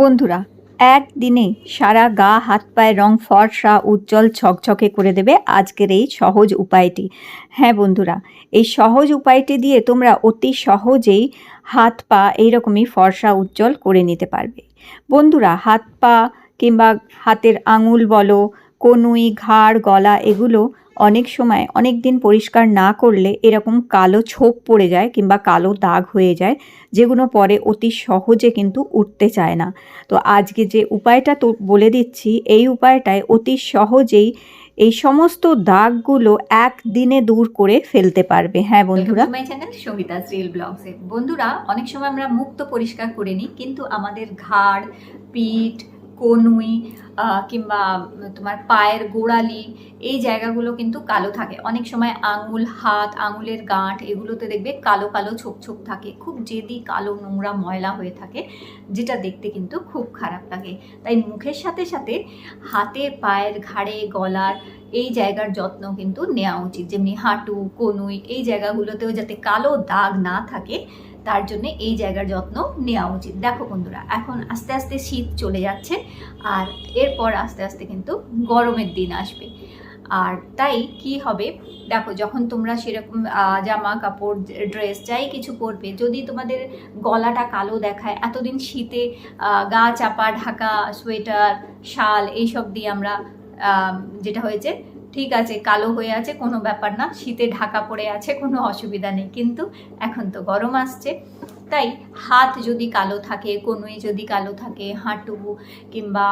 বন্ধুরা, একদিনে সারা গা, হাত পায়ের রং ফর্সা, উজ্জ্বল ছকছকে করে দেবে আজকের এই সহজ উপায়টি। হ্যাঁ বন্ধুরা, এই সহজ উপায়টি দিয়ে তোমরা অতি সহজেই হাত পা এইরকমই ফর্সা, উজ্জ্বল করে নিতে পারবে। বন্ধুরা, হাত পা কিংবা হাতের আঙুল বলো, কনুই, ঘাড়, গলা, এগুলো অনেক সময় অনেক দিন পরিষ্কার না করলে এরকম কালো ছোপ পড়ে যায় কিংবা কালো দাগ হয়ে যায় যেগুলো পরে অতি সহজে কিন্তু উঠতে চায় না। তো আজকে যে উপায়টা তো বলে দিচ্ছি এই উপায়টায় অতি সহজেই এই সমস্ত দাগগুলো একদিনে দূর করে ফেলতে পারবে। হ্যাঁ বন্ধুরা? মাই চ্যানেল সবিতা রিল ব্লগসে। বন্ধুরা অনেক সময় আমরা মুখ তো পরিষ্কার করে নিই কিন্তু আমাদের ঘাড় পিঠ কনুই কিংবা তোমার পায়ের গোড়ালি, এই জায়গাগুলো কিন্তু কালো থাকে। অনেক সময় আঙুল, হাত, আঙুলের গাঁট এগুলোতে দেখবে কালো কালো ছোপ ছোপ থাকে। খুব জেদি, কালো, নোংরা, ময়লা হয়ে থাকে, যেটা দেখতে কিন্তু খুব খারাপ লাগে। তাই মুখের সাথে সাথে হাতে, পায়ের ঘাড়ে, গলার এই জায়গার যত্ন কিন্তু নেওয়া উচিত। যেমনি হাঁটু, কনুই এই জায়গাগুলোতেও যাতে কালো দাগ না থাকে তার জন্য এই জায়গার যত্ন নেওয়া উচিত। দেখো বন্ধুরা, এখন আস্তে আস্তে শীত চলে যাচ্ছে আর এরপর আস্তে আস্তে কিন্তু গরমের দিন আসবে। আর তাই কি হবে? দেখো, যখন তোমরা সেরকম জামা, কাপড়, ড্রেস যাই কিছু পরবে, যদি তোমাদের গলাটা কালো দেখায়, এতদিন শীতে গা চাপা, ঢাকা, সোয়েটার, শাল, এইসব দিয়ে আমরা যেটা হয়েছে ঠিক আছে, কালো হয়ে আছে, কোনো ব্যাপার না, শীতে ঢাকা পড়ে আছে, কোনো অসুবিধা নেই, কিন্তু এখন তো গরম আসছে। তাই হাত যদি কালো থাকে, কনুই যদি কালো থাকে, হাঁটু কিংবা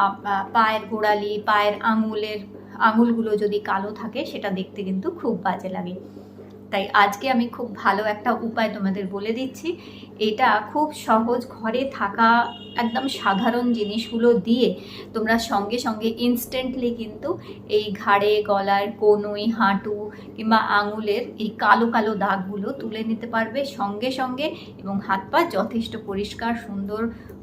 পায়ের গোড়ালি, পায়ের আঙুলের আঙুলগুলো যদি কালো থাকে, সেটা দেখতে কিন্তু খুব বাজে লাগে। তাই আজকে আমি খুব ভালো একটা উপায় তোমাদের বলে দিচ্ছি। এটা খুব সহজ ঘরে থাকা একদম সাধারণ জিনিসগুলো দিয়ে তোমরা সঙ্গে সঙ্গে ইনস্ট্যান্টলি কিন্তু এই ঘাড়ে, গলার, কনুই, হাঁটু কিংবা আঙুলের এই কালো কালো দাগগুলো তুলে নিতে পারবে সঙ্গে সঙ্গে এবং হাত পা যথেষ্ট পরিষ্কার, সুন্দর,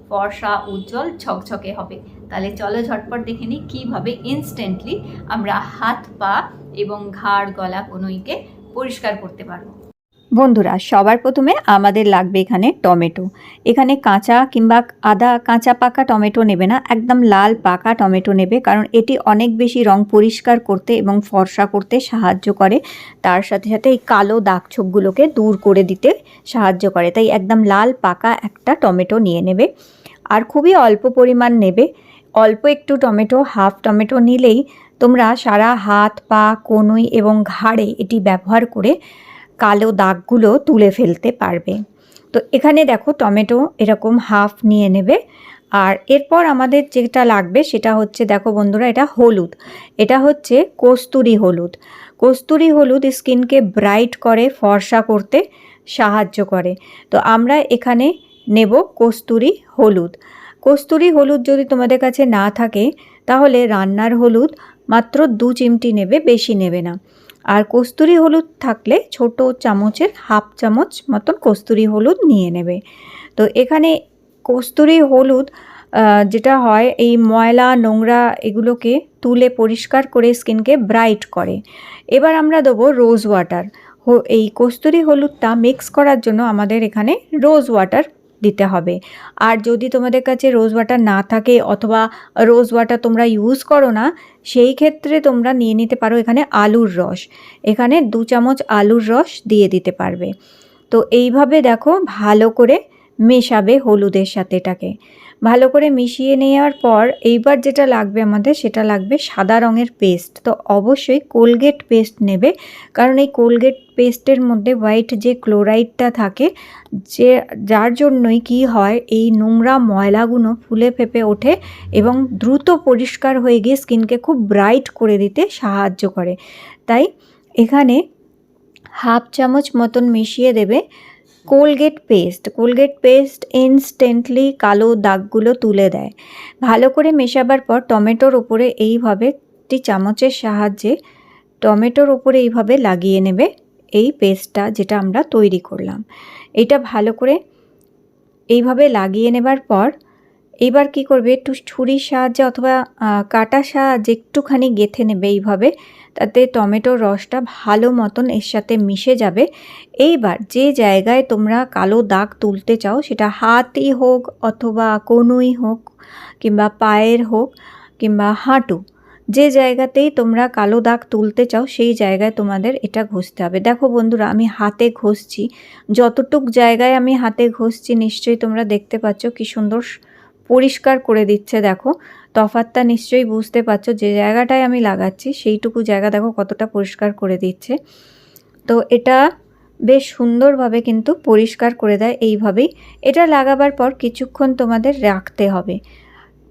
ফর্সা, উজ্জ্বল, ছকছকে হবে। তাহলে চলো ঝটপট দেখে নিই কীভাবে ইনস্ট্যান্টলি আমরা হাত পা এবং ঘাড়, গলা, কনুইকে পরিষ্কার করতে পারব বন্ধুরা, সবার প্রথমে আমাদের লাগবে এখানে টমেটো। এখানে কাঁচা কিংবা আদা কাঁচা পাকা টমেটো নেবে না, একদম লাল পাকা টমেটো নেবে, কারণ এটি অনেক বেশি রং পরিষ্কার করতে এবং ফর্সা করতে সাহায্য করে। তার সাথে সাথে এই কালো দাগ ছোপগুলোকে দূর করে দিতে সাহায্য করে। তাই একদম লাল পাকা একটা টমেটো নিয়ে নেবে। আর খুবই অল্প পরিমাণ নেবে। অল্প একটু টমেটো, হাফ টমেটো নিলেই তোমরা সারা হাত, পা, কনুই এবং ঘাড়ে এটি ব্যবহার করে কালো দাগগুলো তুলে ফেলতে পারবে। তো এখানে দেখো টমেটো এরকম হাফ নিয়ে নেবে। আর এরপর আমাদের যেটা লাগবে সেটা হচ্ছে, দেখো বন্ধুরা, এটা হলুদ। এটা হচ্ছে কস্তুরি হলুদ। কস্তুরি হলুদ স্কিনকে ব্রাইট করে, ফর্সা করতে সাহায্য করে। তো আমরা এখানে নেব কস্তুরি হলুদ। কস্তুরি হলুদ যদি তোমাদের কাছে না থাকে, তাহলে রান্নার হলুদ মাত্র দু চিমটি নেবে, বেশি নেবে না। আর কস্তুরি হলুদ থাকলে ছোট চামচের হাফ চামচ মতন কস্তুরি হলুদ নিয়ে নেবে। তো এখানে কস্তুরি হলুদ যেটা হয়, এই ময়লা, নোংরা এগুলোকে তুলে পরিষ্কার করে স্কিনকে ব্রাইট করে। এবার আমরা দেবো রোজ ওয়াটার। এই কস্তুরি হলুদটা মিক্স করার জন্য আমাদের এখানে রোজ ওয়াটার দিতে হবে। আর যদি তোমাদের কাছে রোজ ওয়াটার না থাকে অথবা রোজ ওয়াটার তোমরা ইউজ করো না, সেই ক্ষেত্রে তোমরা নিয়ে নিতে পারো এখানে আলুর রস। এখানে দু চামচ আলুর রস দিয়ে দিতে পারবে। তো এইভাবে দেখো ভালো করে মেশাবে হলুদের সাথে এটাকে। ভালো করে মিশিয়ে নেওয়ার পর এইবার যেটা লাগবে আমাদের, সেটা লাগবে সাদা রঙের পেস্ট তো অবশ্যই কোলগেট পেস্ট নেবে, কারণ এই কোলগেট পেস্টের মধ্যে হোয়াইট যে ক্লোরাইডটা থাকে, যে যার জন্যই কি হয়, এই নোংরা ময়লাগুলো ফুলে ফেপে ওঠে এবং দ্রুত পরিষ্কার হয়ে গিয়ে স্কিনকে খুব ব্রাইট করে দিতে সাহায্য করে। তাই এখানে হাফ চামচ মতন মিশিয়ে দেবে। Colgate paste Colgate paste instantly কালো দাগগুলো তুলে দেয়। ভালো করে মেশাবার পর টমেটোর ওপরে এইভাবে একটি চামচের সাহায্যে টমেটোর ওপরে এইভাবে লাগিয়ে নেবে এই পেস্টটা যেটা আমরা তৈরি করলাম। এটা ভালো করে এইভাবে লাগিয়ে নেবার পর এইবার কি করবে? একটু ছুরির সাহায্যে অথবা কাটার সাহায্যে একটুখানি গেথে নেবে এইভাবে। তাতে টমেটোর রসটা ভালো মতন এর সাথে মিশে যাবে। এইবার যে জায়গায় তোমরা কালো দাগ তুলতে চাও, সেটা হাতই হোক অথবা কনুই হোক কিংবা পায়ের হোক কিংবা হাঁটু, যে জায়গাতেই তোমরা কালো দাগ তুলতে চাও, সেই জায়গায় তোমাদের এটা ঘষতে হবে। দেখো বন্ধুরা, আমি হাতে ঘষছি। যতটুক জায়গায় আমি হাতে ঘষছি, নিশ্চয়ই তোমরা দেখতে পাচ্ছ কি সুন্দর পরিষ্কার করে দিচ্ছে, দেখো। তফাতটা নিশ্চয়ই বুঝতে পারছ। যে জায়গাটায় আমি লাগাচ্ছি, সেইটুকু জায়গা দেখো কতটা পরিষ্কার করে দিচ্ছে। তো এটা বেশ সুন্দরভাবে কিন্তু পরিষ্কার করে দেয় এইভাবেই। এটা লাগাবার পর কিছুক্ষণ তোমাদের রাখতে হবে।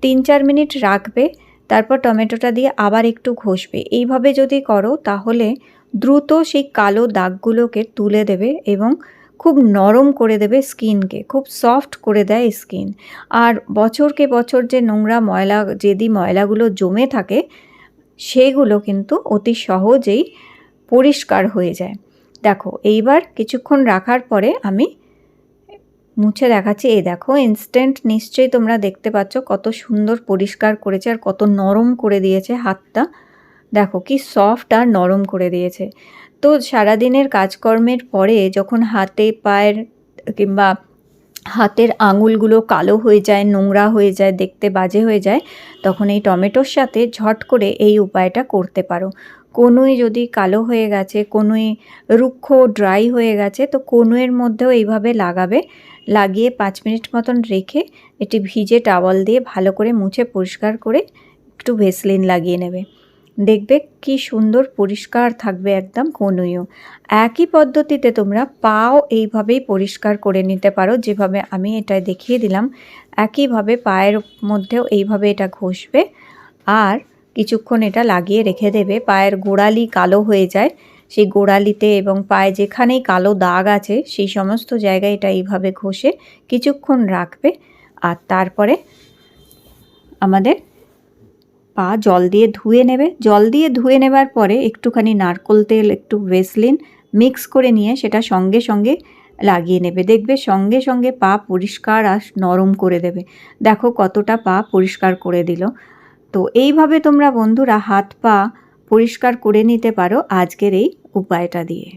তিন চার মিনিট রাখবে, তারপর টমেটোটা দিয়ে আবার একটু ঘষবে। এইভাবে যদি করো, তাহলে দ্রুত সেই কালো দাগগুলোকে তুলে দেবে এবং খুব নরম করে দেবে স্কিনকে, খুব সফট করে দেয় স্কিন। আর বছরকে বছর যে নোংরা ময়লা যেদি ময়লাগুলো জমে থাকে, সেগুলো কিন্তু অতি সহজেই পরিষ্কার হয়ে যায়। দেখো, এইবার কিছুক্ষণ রাখার পরে আমি মুছে দেখাচ্ছি। এই দেখো ইনস্ট্যান্ট নিশ্চয়ই তোমরা দেখতে পাচ্ছ কত সুন্দর পরিষ্কার করেছে আর কত নরম করে দিয়েছে হাতটা। দেখো, কি সফট আর নরম করে দিয়েছে। তো সারাদিনের কাজকর্মের পরে যখন হাতে পায়ের, কিংবা হাতের আঙুলগুলো কালো হয়ে যায়, নোংরা হয়ে যায়, দেখতে বাজে হয়ে যায়, তখন এই টমেটোর সাথে ঝট করে এই উপায়টা করতে পারো। কনুই যদি কালো হয়ে গেছে, কনুই রুক্ষ ড্রাই হয়ে গেছে, তো কনুয়ের মধ্যেও এইভাবে লাগাবে। লাগিয়ে পাঁচ মিনিট মতন রেখে এটি ভিজে টাওয়াল দিয়ে ভালো করে মুছে পরিষ্কার করে একটু ভেসলিন লাগিয়ে নেবে। দেখবে কি সুন্দর পরিষ্কার থাকবে একদম কনুইও। একই পদ্ধতিতে তোমরা পাও এইভাবেই পরিষ্কার করে নিতে পারো, যেভাবে আমি এটা দেখিয়ে দিলাম। একইভাবে পায়ের মধ্যেও এইভাবে এটা ঘষবে আর কিছুক্ষণ এটা লাগিয়ে রেখে দেবে। পায়ের গোড়ালি কালো হয়ে যায়, সেই গোড়ালিতে এবং পায়ে যেখানেই কালো দাগ আছে, সেই সমস্ত জায়গায় এটা এইভাবে ঘষে কিছুক্ষণ রাখবে আর তারপরে আমাদের পা জল দিয়ে ধুয়ে নেবে। জল দিয়ে ধুয়ে নেবার পরে একটুখানি নারকোল তেল, একটু ভেসলিন মিক্স করে নিয়ে সেটা সঙ্গে সঙ্গে লাগিয়ে নেবে। দেখবে সঙ্গে সঙ্গে পা পরিষ্কার আর নরম করে দেবে। দেখো কতটা পা পরিষ্কার করে দিল। তো এইভাবে তোমরা বন্ধুরা হাত পা পরিষ্কার করে নিতে পারো আজকের এই উপায়টা দিয়ে।